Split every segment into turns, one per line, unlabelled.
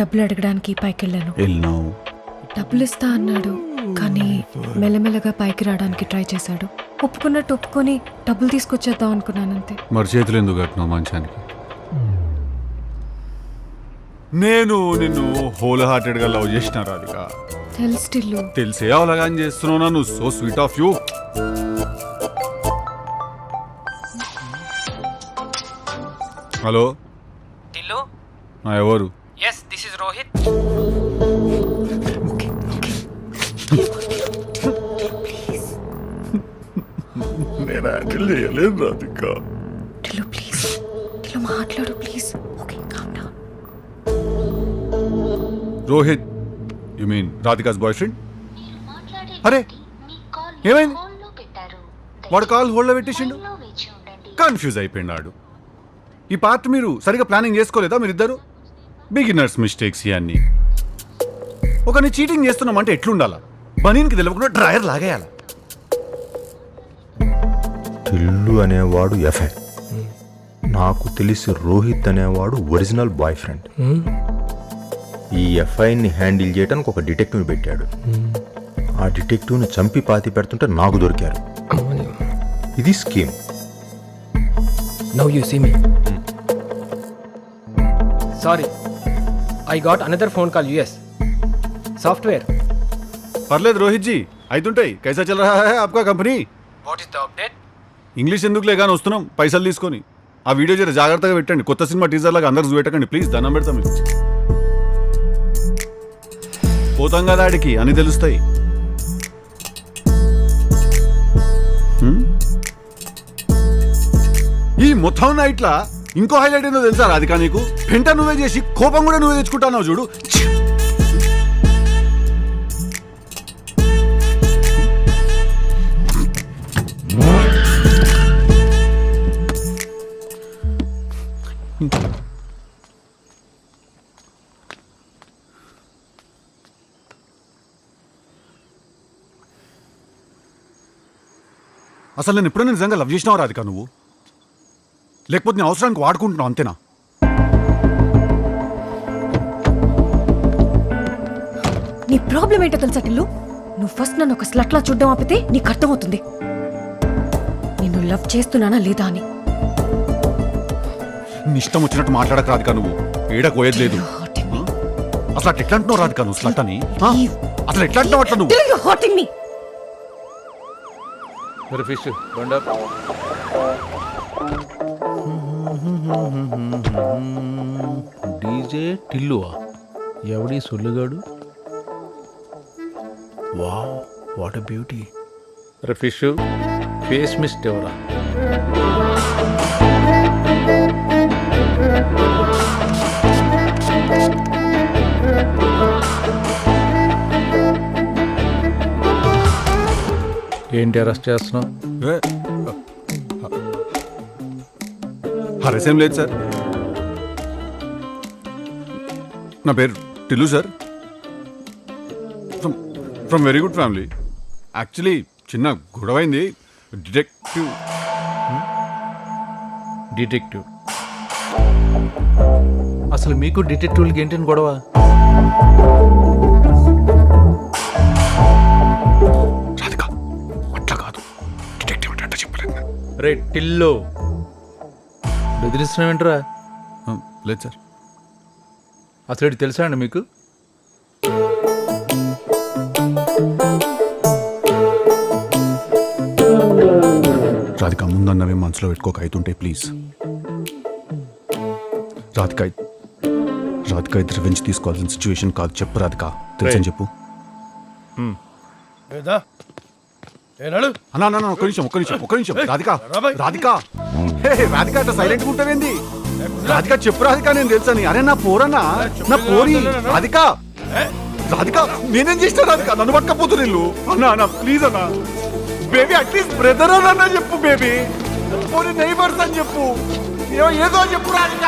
డబ్బులు అడగడానికి పైకి వెళ్ళాను
వెళ్ళినావు?
డబ్బులు ఇస్తా అన్నాడు కానీ మెల్లమెల్లగా పైకి రావడానికి ట్రై చేశాడు. ఒప్పుకున్నట్టు ఒప్పుకొని డబ్బులు తీసుకొచ్చేద్దాం అనుకున్నానంతే
మరి చేతులు ఎందుకు కట్టినావు మంచానికి? నేను నిన్ను హోల్ హార్టెడ్గా లవ్ చేసిన రాధిక.
తెలుసు టిల్లు.
తెలిసే అవలగాని చేస్తున్నావు నువ్వు so sweet of you hello?
Tillu?
నా ఎవరు?
రోహిత్.
నేను హ్యాండిల్ చేయలేదు రాధిక.
టిల్లు ప్లీజ్. టిల్లు మాట్లాడు please. Okay calm down
Rohit you mean Radhika's boyfriend
అరే
ఏమైంది? వాడు కాల్ హోల్డ్లో పెట్టేసిండు? కన్ఫ్యూజ్ అయిపోయింది ఆడు. ఈ పార్ట్ మీరు సరిగా ప్లానింగ్ చేసుకోలేదా మీరిద్దరు? బిగినర్స్ మిస్టేక్స్ ఇవన్నీ ఒకరిని చీటింగ్ చేస్తున్నామంటే ఎట్లుండాలా? బనీన్కి తెలియకుండా డ్రైయర్ లాగేయాల?
టిల్లు అనేవాడు ఎఫ్ఐ నాకు తెలిసి రోహిత్ అనేవాడు ఒరిజినల్ బాయ్ ఫ్రెండ్ ఈ ఎఫ్ఐని హ్యాండిల్ చేయడానికి ఒక డిటెక్టివ్ పెట్టాడు. ఆ డిటెక్టివ్ని చంపి పాతి పెడుతుంటే నాకు దొరికారు. ఇది scheme.
Now you see me sorry I got another phone call US software
పర్లేదు రోహిత్ జీ అయితుంటాయి. కైసా చల్ రహా హై ఆప్కా company.
What is the update
English ఎందుకులే కానీ వస్తున్నాం. పైసలు తీసుకొని. ఆ వీడియో జర జాగ్రత్తగా పెట్టండి. కొత్త సినిమా టీజర్ లాగా అందరు చూపెట్టకండి. ప్లీజ్ దండం పెడతాం మీకు. పోతాం కదా ఆడికి అని తెలుస్తాయి? ఈ మొత్తం నైట్లా ఇంకో హైలైట్ ఏందో తెలుసా రాధిక నీకు? పెంట నువ్వే చేసి కోపం కూడా నువ్వే తెచ్చుకుంటావు చూడు. అసలు నేను ఎప్పుడైనా నిజంగా లవ్ చేసినావు రాధిక నువ్వు? లేకపోతే నీ అవసరానికి వాడుకుంటున్నావు అంతేనా?
నీ ప్రాబ్లం ఏంటో తెలుసా టిల్లు? నువ్వు ఫస్ట్ నన్ను ఒక స్లట్లా చూడడం ఆపితే నీకు అర్థమవుతుంది. నిన్ను లవ్ చేస్తున్నానా లేదా అని.
నీ ఇష్టం వచ్చినట్టు మాట్లాడక రాధిక నువ్వు. ఏడ కోయేది లేదు. అసలు అట్లా ఎట్లా అంటున్నావు రాధిక నువ్వు స్లట్ అని? ఆ? అసలు ఎట్లా అంటున్నావు అట్లా నువ్వు?
me.
మరి ఫిష్ బండా డీజే టిల్లువా? ఎవడి సొల్లుగాడు? వావ్ వాట్ బ్యూటీ అరే ఫిష్ ఫేస్ మిస్ట్ ఎవరా? ఏంటి అరెస్ట్ చేస్తున్నావు?
ఏ? హరసేం లేదు సార్. నా పేరు Tillu sir. From from very good family. Actually చిన్న గొడవైంది. డిటెక్టివ్.
డిటెక్టివ్. అసలు మీకు డిటెక్టివ్లకి ఏంటని గొడవ?
రాధిక అట్లా కాదు. డిటెక్టివ్ అంటే చెప్పలేదు.
రే టిల్లో. బెదిరిస్తున్నావేంట్రా
ఆ, లేదు సార్.
అసలు ఇటు తెలుసా అండి మీకు?
రాధిక ముందన్నవి మనసులో పెట్టుకోక అవుతుంటే ప్లీజ్. రాధిక రాధిక ఇది రివెంజ్ తీసుకోవాల్సిన సిచ్యువేషన్ కాదు. చెప్పు రాధిక. తెలుసని చెప్పు.
ఏనాడు
అన్నా అన్నా, అన్నా, ఒక్క నిమిషం ఒక్క నిమిషం ఒక్క నిమిషం. రాధిక రాధిక. హే, రాధిక అట్లా సైలెంట్గా ఉంటావేంది? రాధిక చెప్పు రాధిక నేను తెలుసని అరే నా పోరన్నా నా పోరి. రాధిక రాధిక నేనేం చేసిన రాధిక? నన్ను పట్టకపోతున్నా ఇల్లు అన్నా అన్నా ప్లీజ్ అన్నా. బేబీ అట్లీస్ట్ బ్రదర్ అన్నా చెప్పు బేబీ పోనీ నైబర్స్ అని చెప్పు. ఏదో ఏదో చెప్పు రాధిక.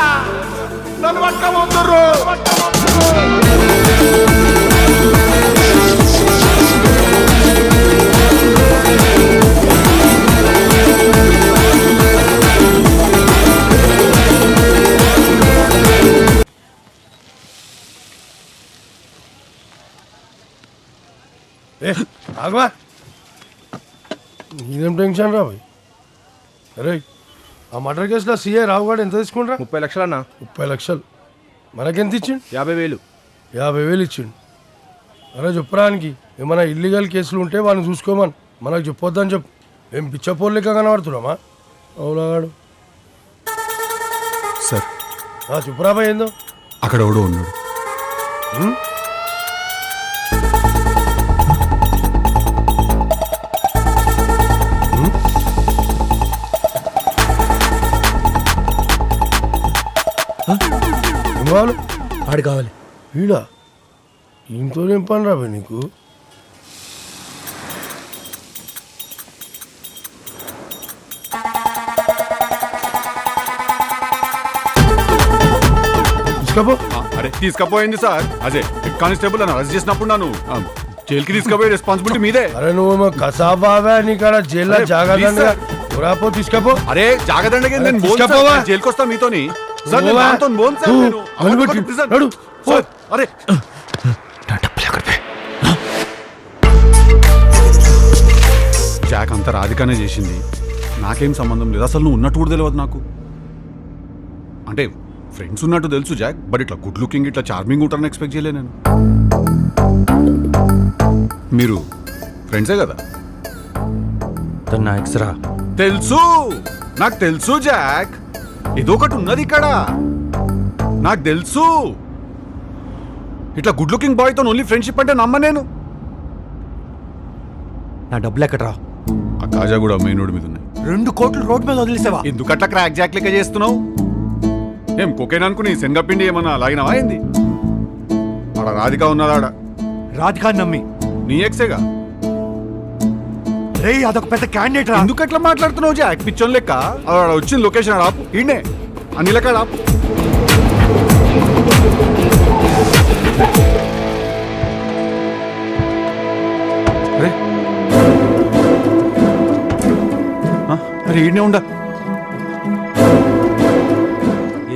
నన్ను పట్టకపోతుర్రు.
ఆగవా? నీదేం టెన్షన్ రా భయ్ అరే ఆ మర్డర్ కేసులో సీఐ రావుగాడు ఎంత
ముప్పై లక్షలన్నా
ముప్పై లక్షలు. మనకెంత ఇచ్చిండు?
యాభై వేలు.
యాభై వేలు ఇచ్చిండు. అరే చెప్పరానికి ఏమైనా ఇల్లీగల్ కేసులు ఉంటే వాళ్ళని చూసుకోమని. మనకు చెప్పొద్దని చెప్పు. ఏం పిచ్చపోర్లిక కనబడుతున్నామా? అవులాగాడు
సార్.
చెప్పురా భయ్ ఏందో?
అక్కడ ఎవడో ఉన్నాడు.
ఏం కావాలి?
వాడు కావాలి.
వీడా? ఇంట్లో ఏం పని రా భయ్ నీకు? తీసుకోపో.
అరే తీసుకపోయింది సార్. అదే హెడ్ కానిస్టేబుల్ అని అరెస్ట్ చేసినప్పుడు నన్ను ఆ, జైలుకి తీసుకుపోయే రెస్పాన్సిబిలిటీ మీదే.
అరే నువ్వు కసాబావా నీకాడ జైల్లో
అరే, please,
రాపో తీసుకపో.
అరే జాగ్రత్త
అరే, తీసుకపోవా?
జైలుకి వస్తా మీతోని. సార్ నేను
పోవా?
దాంతో పోను సార్
పో.
నేను.
అనుమతి.
prison.
నడు. పో.
సార్, అరే జాక్ అంత రాధికానే చేసింది నాకేం సంబంధం లేదు అసలు నువ్వు ఉన్నట్టు కూడా తెలియదు నాకు అంటే ఫ్రెండ్స్ ఉన్నట్టు తెలుసు జాక్ బట్ ఇట్లా గుడ్ లుకింగ్ ఇట్లా చార్మింగ్ ఉంటారని ఎక్స్పెక్ట్ చేయలే నేను మీరు ఫ్రెండ్సే కదా
నా ఎక్స్రా
తెలుసు నాకు తెలుసు జాక్ ఇదొకటి ఉన్నది ఇక్కడ. నాకు తెలుసు. ఇట్లా గుడ్ లుకింగ్ బాయ్తో ఓన్లీ ఫ్రెండ్షిప్ అంటే నమ్మ నేను.
నా డబ్బులు ఎక్కడరా?
ఆ కాజా కూడా మెయిన్ రోడ్ మీద ఉన్నాయి.
రెండు కోట్లు రోడ్ మీద వదిలేసావా?
ఎందుకట్లా క్రాక్ జాక్ లెక్క చేస్తున్నావు? ఏం కొకేన్ అనుకుని శనగపిండి ఏమన్నా లాగినావా ఏంది? ఆడ రాధిక ఉన్నదా ఆడ
రాధికా నమ్మి.
నీ ఎక్సేగా
రే అదొక పెద్ద క్యాండిడేట్ రా.
ఎందుకు అట్లా మాట్లాడుతున్నావు జాక్ పిచ్చోన్ లెక్క. ఆడ వచ్చింది లొకేషన్ ఆడ ఆపు ఈయనే అన్ని లెక్క ఆడ ఆపు అరే ఈడనే ఉండ.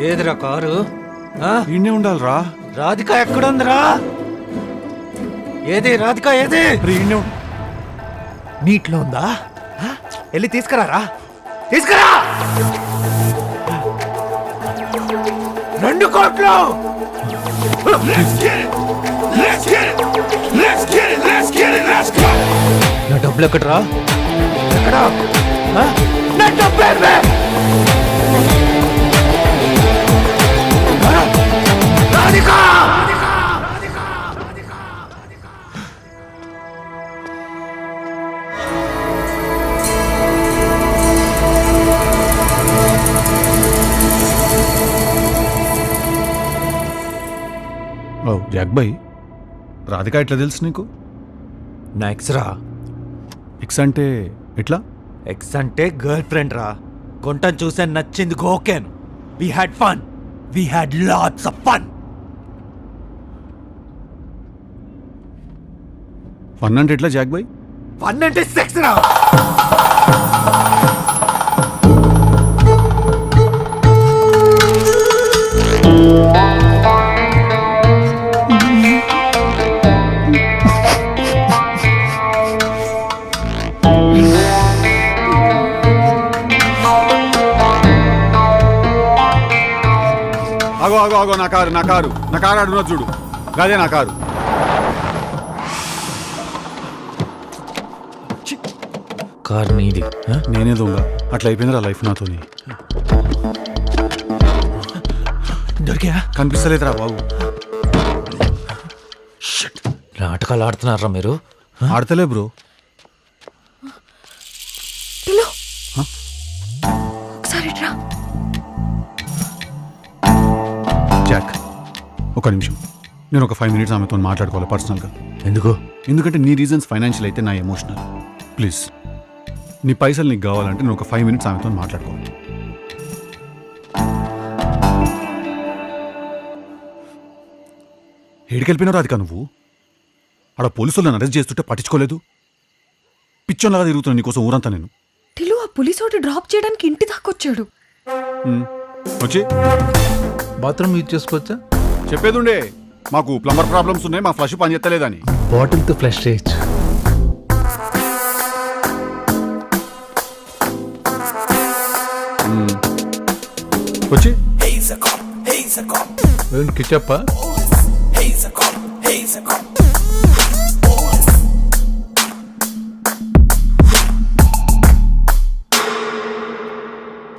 ఏదిరా కారు? ఆ?
ఈడనే ఉండాలిరా.
రాధిక ఎక్కడుందిరా? ఏది రాధిక ఏది?
ఈడనే ఉండ.
నీటిలో ఉందా? వెళ్ళి తీసుకురారా? తీసుకురా! రెండు కోట్లు! నా డబ్బులు ఎక్కడరా? ఎక్కడా? నా? రాధిక!
ఓ జాక్ బాయ్ రాధిక ఎట్లా తెలుసు నీకు?
నా ఎక్స్ రా.
ఎక్స్ అంటే ఎట్లా?
ఎక్స్ అంటే గర్ల్ ఫ్రెండ్ రా. గుంటను చూసాను నచ్చింది గోకెన్. We had fun we had lots of fun
fun అంటే ఎట్లా జాక్ బాయ్
ఫన్ అంటే సెక్స్ రా.
ఆగో ఆగో నా కారు నా కారు. నా కారు ఆడున్న చూడు. అదే నా కారు.
కార్ నీది
నేనే దొంగ. అట్లా అయిపోయిందిరా లైఫ్ నాతోని.
దొరికా?
కనిపిస్తలేదురా బాబు.
నాటకాలు ఆడుతున్నారా మీరు?
ఆడతలే బ్రో.
ఒకసారి
జాక్ ఒక నిమిషం. నేను ఒక ఫైవ్ మినిట్స్ ఆమెతో మాట్లాడుకోవాలి పర్సనల్గా
ఎందుకు?
ఎందుకంటే నీ రీజన్స్ ఫైనాన్షియల్ అయితే నా ఎమోషనల్ ప్లీజ్ నీ పైసలు నీకు కావాలంటే నేను ఒక ఫైవ్ మినిట్స్ ఆమెతో మాట్లాడుకోవాలి. ఏడికెళ్ళిపోయినావు రాధిక నువ్వు? ఆడ పోలీసులు నన్ను అరెస్ట్ చేస్తుంటే పట్టించుకోలేదు. పిచ్చోన్లాగా తిరుగుతున్నా నీకోసం ఊరంతా నేను.
టిల్లు ఆ పోలీస్ ఒకటి డ్రాప్ చేయడానికి ఇంటి దాకా వచ్చాడు.
వచ్చి.
బాత్రూమ్ యూజ్ చేసుకోవచ్చా?
చెప్పేదుండే. మాకు ప్లంబర్ ప్రాబ్లమ్స్ ఉన్నాయి మా ఫ్లష్ పని చేస్తలేదని
బాటిల్తో ఫ్లష్ చేయొచ్చు. వచ్చి. కిచప్ప?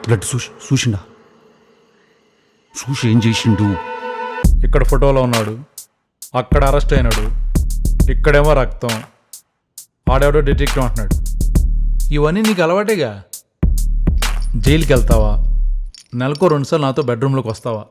బ్లడ్ సూష్ చూసి ఏం చేసిండు?
ఇక్కడ ఫోటోలో ఉన్నాడు. అక్కడ అరెస్ట్ అయినాడు. ఇక్కడేమో రక్తం. ఆడేవాడో డిటెక్టివ్ అంటున్నాడు. ఇవన్నీ నీకు అలవాటేగా? జైలుకి వెళ్తావా నెలకు రెండుసార్లు నాతో బెడ్రూమ్లోకి వస్తావా?